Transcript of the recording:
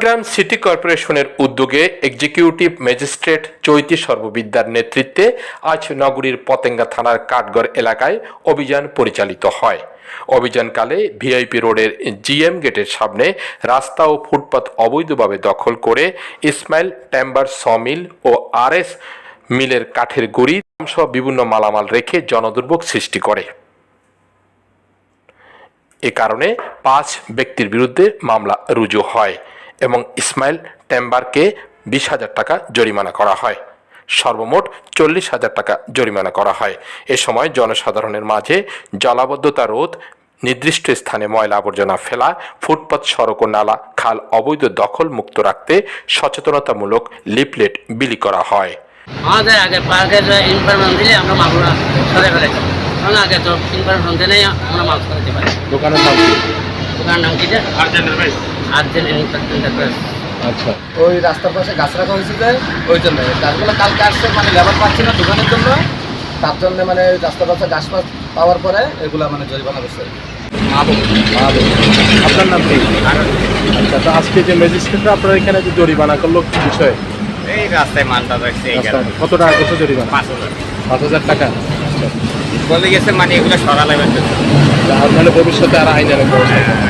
Chittagong city কর্পোরেশনের উদ্যোগে executive magistrate চৈতি সর্ববিদ্যার নেতৃত্বে আজ নগরীর পতেঙ্গা থানার কাঠগড় এলাকায় অভিযান পরিচালিত হয়। অভিযানকালে ভিআইপি রোডের জিএম গেটের সামনে রাস্তা ও ফুটপাত অবৈধভাবে দখল করে ইসমাইল, ট্যাম্বার সমিল ও আরএস মিলের কাঠের গুড়ি সহ বিভিন্ন মালামাল রেখে জনদুর্ভোগ সৃষ্টি করে। এ কারণে পাঁচ ব্যক্তির বিরুদ্ধে মামলা রুজু হয়। এবং ইসমাইল টেম্বারকে বিশ হাজার টাকা জরিমানা করা হয়। সর্বমোট চল্লিশ হাজার টাকা জরিমানা করা হয়। এ সময় জনসাধারণের মাঝে জলাবদ্ধতা রোধ নির্দিষ্ট স্থানে ময়লা আবর্জনা ফেলা ফুটপাত সড়ক ও নালা খাল অবৈধ দখল মুক্ত রাখতে সচেতনতামূলক লিফলেট বিলি করা হয়। আমাদের আগে আগে যে ইনফরমেশন দিলে আমরা মালগুলো সরে ফেলেছি। কারণ আগে তো ইনফরমেশন দিলেই আমরা মাল সরাতে পারি। দোকানের নাম কি? দোকান নাম কি যে? আর্জেন্ট আচ্ছা। ওই রাস্তার পাশে গাছ রাখা হয়েছে যে ওই জন্য। গাছগুলো কালকে আসছে মানে লেবার পাচ্ছি না দোকানের জন্য। তার জন্য মানে রাস্তার পাশে গাছ পাওয়ার পরে এগুলো মানে জরিমানা করছে। আপনার নাম কি? আচ্ছা তো আজকে যে ম্যাজিস্ট্রেটরা আপনার এখানে যে জরিমানা করল কি বিষয়ে? এই রাস্তায় মালটা রাখছে এই কারণে কত টাকা কত জরিমানা? পাঁচ হাজার। পাঁচ হাজার টাকা? বলে গেছে মানে এগুলো সরালে আর ভবিষ্যতে আর আইনের ব্যবস্থা